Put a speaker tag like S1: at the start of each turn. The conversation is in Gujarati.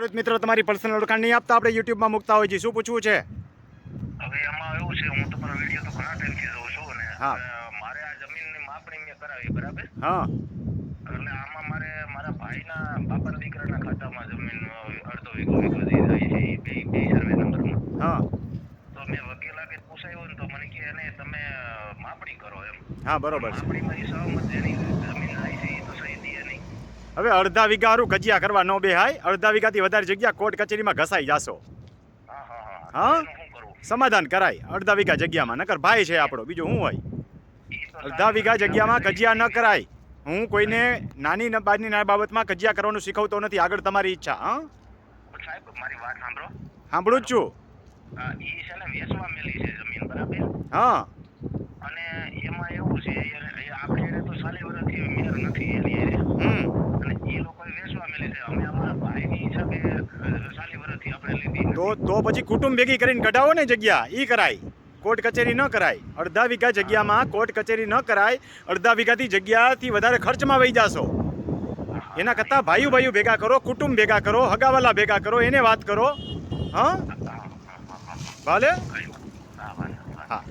S1: ખેડૂત મિત્રો તમારી પર્સનલ ઓળખાણ નહીં આપતા આપણે યુટ્યુબમાં મૂકતા હોય છે શું પૂછવું છે?
S2: હવે આમાં એવું છે હું તમારો વીડિયો તો ઘણા ટાઈમથી જોઉં છું ને
S1: હા.
S2: મારે આ જમીનની માપણી મેં કરાવી બરાબર?
S1: હા.
S2: એટલે આમાં મારે મારા ભાઈના બાપાના દીકરાના ખાતામાં જમીન અડધો વીઘો વીઘો જે જાય છે એ બે બે સર્વે નંબરમાં.
S1: હા.
S2: તો મેં વકીલ આગળ પૂછાયું ને તો મને કહે નહીં તમે માપણી કરો એમ.
S1: હા બરોબર
S2: માપણીમાં એ સહમત જેની જમીન થાય છે એ તો સહી દે નહીં
S1: હવે અડધા વીઘા હારું ગજિયા કરવા ન બેહાય. અડધા વીઘાથી વધારે જગ્યા કોર્ટ કચેરીમાં ઘસાઈ જાશો.
S2: હા?
S1: સમાધાન કરાય. અડધા વીઘા જગ્યામાં નકર ભાઈ છે આપણો બીજું શું હોય? અડધા વીઘા જગ્યામાં કજિયા ન કરાય. હું કોઈને નાની બાજની ના બાબતમાં કજિયા કરવાનું શીખવતો નથી. આગળ તમારી ઈચ્છા હા?
S2: સાહેબ મારી વાત સાંભળો.
S1: સાંભળું જ છું. હા.
S2: અને એમાં એવું છે આપણે તો સાલે વર્ષથી મેર નથી એની હારે.
S1: હમ
S2: અને એ લોકોએ વેચવા મેલી છે અમે અમારા ભાઈની હિસાબે અ, સાલી વર્ષથી આપણે લીધી
S1: તો તો પછી કુટુંબ ભેગી કરીને કઢાવો ને જગ્યા એ કરાય. કોર્ટ કચેરી ન કરાય. અડધા વીઘા જગ્યામાં કોર્ટ કચેરી ન કરાય. અડધા વીઘાથી જગ્યાથી વધારે ખર્ચમાં વહી જાશો. એના કરતાં ભાઈઓ ભાઈઓ ભેગા કરો કુટુંબ ભેગા કરો હગાવાલા ભેગા કરો એને વાત કરો. હા? ભલે?
S2: હા,